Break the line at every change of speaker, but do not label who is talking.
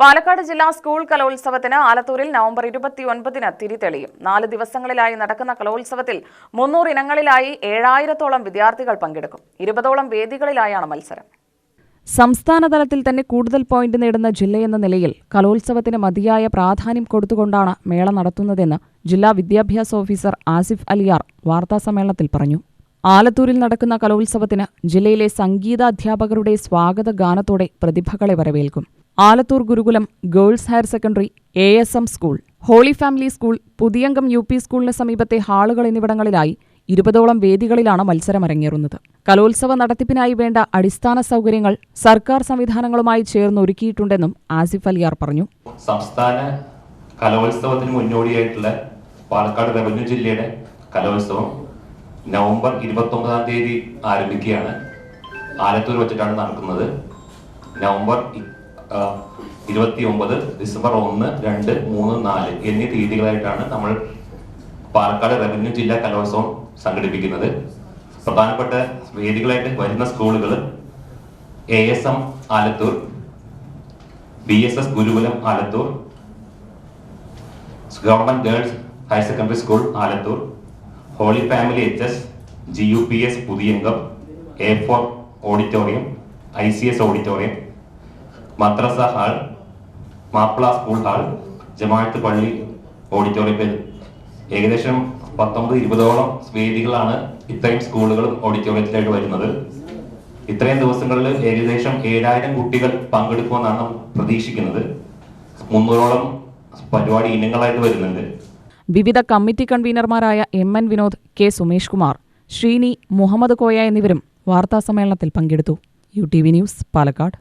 പാലക്കാട് ജില്ലാ സ്കൂൾ കലോത്സവത്തിന് ആലത്തൂരിൽ നവംബർ ഇരുപത്തിയൊൻപതിന് തിരിതെളിയും. നാല് ദിവസങ്ങളിലായി നടക്കുന്ന കലോത്സവത്തിൽ മുന്നൂറ് ഇനങ്ങളിലായി ഏഴായിരത്തോളം വിദ്യാർത്ഥികൾ പങ്കെടുക്കും. ഇരുപതോളം വേദികളിലായാണ് മത്സരം.
സംസ്ഥാനതലത്തിൽ തന്നെ കൂടുതൽ പോയിന്റ് നേടുന്ന ജില്ലയെന്ന നിലയിൽ കലോത്സവത്തിന് മതിയായ പ്രാധാന്യം കൊടുത്തുകൊണ്ടാണ് മേള നടത്തുന്നതെന്ന് ജില്ലാ വിദ്യാഭ്യാസ ഓഫീസർ ആസിഫ് അലിയാർ വാർത്താസമ്മേളനത്തിൽ പറഞ്ഞു. ആലത്തൂരിൽ നടക്കുന്ന കലോത്സവത്തിന് ജില്ലയിലെ സംഗീതാധ്യാപകരുടെ സ്വാഗത ഗാനത്തോടെ പ്രതിഭകളെ വരവേൽക്കും. Alathur Gurukulam girls higher secondary A S M school. Holy family school Puthiyangam U P സ്കൂളിന് സമീപത്തെ ഹാളുകൾ എന്നിവിടങ്ങളിലായി ഇരുപതോളം വേദികളിലാണ് മത്സരമരങ്ങേറുന്നത്. കലോത്സവ നടത്തിപ്പിനായി വേണ്ട അടിസ്ഥാന സൗകര്യങ്ങൾ സർക്കാർ സംവിധാനങ്ങളുമായി ചേർന്ന് ഒരുക്കിയിട്ടുണ്ടെന്നും ആസിഫ് അലിയാർ പറഞ്ഞു.
സംസ്ഥാന കലോത്സവത്തിന് മുന്നോടിയായിട്ടുള്ള പാലക്കാട് റവന്യൂ ജില്ലയുടെ കലോത്സവം നവംബർ ഇരുപത്തി ഒമ്പതാം തീയതി ആരംഭിക്കുകയാണ്. ആലത്തൂർ വെച്ചിട്ടാണ് നടക്കുന്നത്. നവംബർ ഇരുപത്തി ഒമ്പത് ഡിസംബർ ഒന്ന് രണ്ട് മൂന്ന് നാല് എന്നീ തീയതികളായിട്ടാണ് നമ്മൾ പാലക്കാട് റവന്യൂ ജില്ലാ കലോത്സവം സംഘടിപ്പിക്കുന്നത്. പ്രധാനപ്പെട്ട വേദികളായിട്ട് വരുന്ന സ്കൂളുകൾ A S M Alathur B S S Gurukulam Alathur government girls higher secondary school Alathur holy family H S G U P S Puthiyangam A four auditorium I C S auditorium madrasa hall Mappila school hall ജമാഅത്ത് പള്ളി ഓഡിറ്റോറിയത്തിൽ ഏകദേശം പത്തൊമ്പത് ഇരുപതോളം വേദികളാണ് ഇത്രയും സ്കൂളുകളും ഓഡിറ്റോറിയത്തിലായിട്ട് വരുന്നത്. ഇത്രയും ദിവസങ്ങളിൽ ഏകദേശം ഏഴായിരം കുട്ടികൾ പങ്കെടുക്കുമെന്നാണ് പ്രതീക്ഷിക്കുന്നത്. മുന്നൂറോളം പരിപാടി ഇനങ്ങളായിട്ട് വരുന്നുണ്ട്.
വിവിധ committee കൺവീനർമാരായ M N Vinod K Sumesh Kumar Sreeni Muhammad Koya എന്നിവരും വാർത്താസമ്മേളനത്തിൽ പങ്കെടുത്തു. U T V news Palakkad.